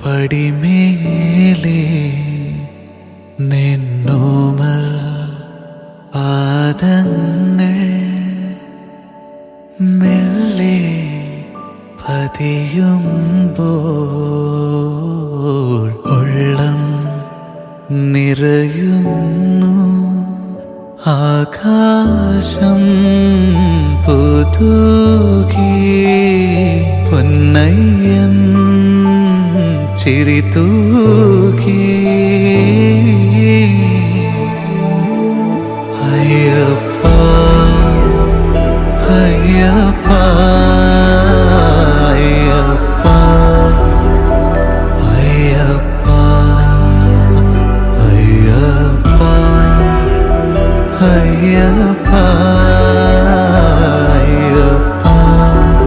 പടിമേലേ നിന്നോമൽ പാദങ്ങൾ മെല്ലെ പതിയുമ്പോൾ ഉള്ളം നിറയുന്നു. ആകാശം പുതുകി പൊന്നയ്യൻ ചിരി തൂക്കി അയ്യപ്പ അയ്യപ്പ അയ്യപ്പ അയ്യപ്പ അയ്യപ്പ അയ്യപ്പ.